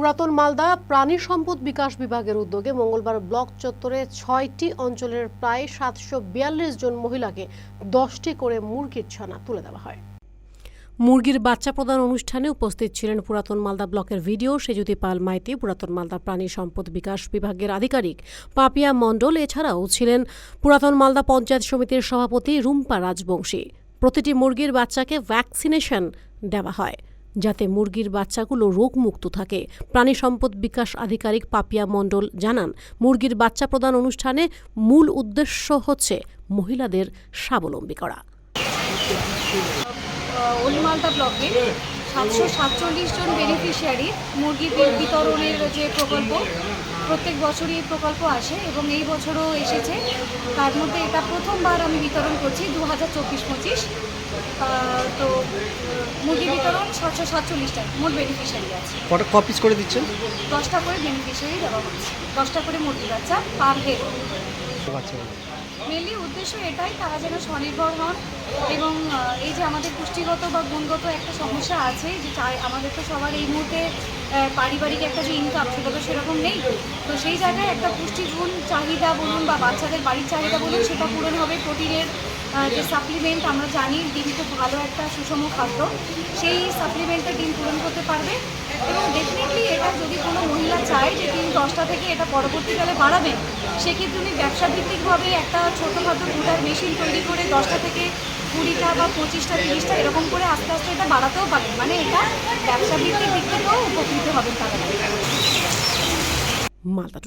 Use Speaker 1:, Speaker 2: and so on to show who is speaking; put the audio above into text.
Speaker 1: পুরাতন মালদা প্রাণী সম্পদ বিকাশ বিভাগের উদ্যোগে মঙ্গলবার ব্লক চত্বরে ছয়টি অঞ্চলের প্রায় সাতশো বিয়াল্লিশ জন মহিলাকে দশটি করে মুরগির ছানা তুলে দেওয়া হয়। মুরগির বাচ্চা প্রদান অনুষ্ঠানে উপস্থিত ছিলেন পুরাতন মালদা ব্লকের ভিডিও সেজুতি পাল মাইতি, পুরাতন মালদা প্রাণী সম্পদ বিকাশ বিভাগের আধিকারিক পাপিয়া মণ্ডল। এছাড়াও ছিলেন পুরাতন মালদা পঞ্চায়েত সমিতির সভাপতি রুম্পা রাজবংশী। প্রতিটি মুরগির বাচ্চাকে ভ্যাকসিনেশন দেওয়া হয়। যাতে মুরগির বাচ্চাগুলো রোগমুক্ত থাকে। প্রাণী সম্পদ বিকাশ আধিকারিক পাপিয়া মণ্ডল জানান, মুরগির বাচ্চা প্রদান অনুষ্ঠানে মূল উদ্দেশ্য হচ্ছে মহিলাদের স্বাবলম্বী করা।
Speaker 2: ব্লকে সাতশো সাতচল্লিশ জন বেনিফিশিয়ারি মুরগি বিতরণের যে প্রকল্প প্রত্যেক বছরই এই প্রকল্প আসে এবং এই বছরও এসেছে। তার মধ্যে এটা প্রথমবার আমি বিতরণ করছি দু হাজার চব্বিশ পঁচিশ। তো মুরগি বিতরণ ছশো সাতচল্লিশটা মোট বেনিফিশিয়ারি আছে।
Speaker 3: কটা কপিস করে দিচ্ছেন?
Speaker 2: দশটা করে বেনিফিশিয়ারি দেওয়া হচ্ছে। দশটা করে মুরগি বাচ্চা পার হেড মেনলি উদ্দেশ্য এটাই তারা যেন স্বনির্ভর হন এবং এই যে আমাদের পুষ্টিগত বা গুণগত একটা সমস্যা আছে যে আমাদের তো সবার এই মুহূর্তে পারিবারিক একটা যে ইনকাম সেটা তো সেরকম নেই। তো সেই জায়গায় একটা পুষ্টিগুণ চাহিদা বলুন বা বাচ্চাদের বাড়ির চাহিদা বলুন, সেটা পূরণ হবে প্রোটিনের যে সাপ্লিমেন্ট আমরা জানি ডিম খুব ভালো একটা সুষম খাদ্য, সেই সাপ্লিমেন্টের ডিম পূরণ করতে পারবে। এবং ডেফিনেটলি এটা যদি কোনো মহিলা চায় যে দশটা থেকে এটা পরবর্তীকালে বাড়াবেন সেক্ষেত্রে উনি ব্যবসা ভিত্তিকভাবে একটা ছোটোখাটো দুটার মেশিন তৈরি করে দশটা থেকে কুড়িটা বা পঁচিশটা, তিরিশটা এরকম করে আস্তে আস্তে এটা বাড়াতেও পারেন। মানে এটা ব্যবসা ভিত্তিক দিক থেকেও উপকৃত হবেন তারা।
Speaker 1: মালদা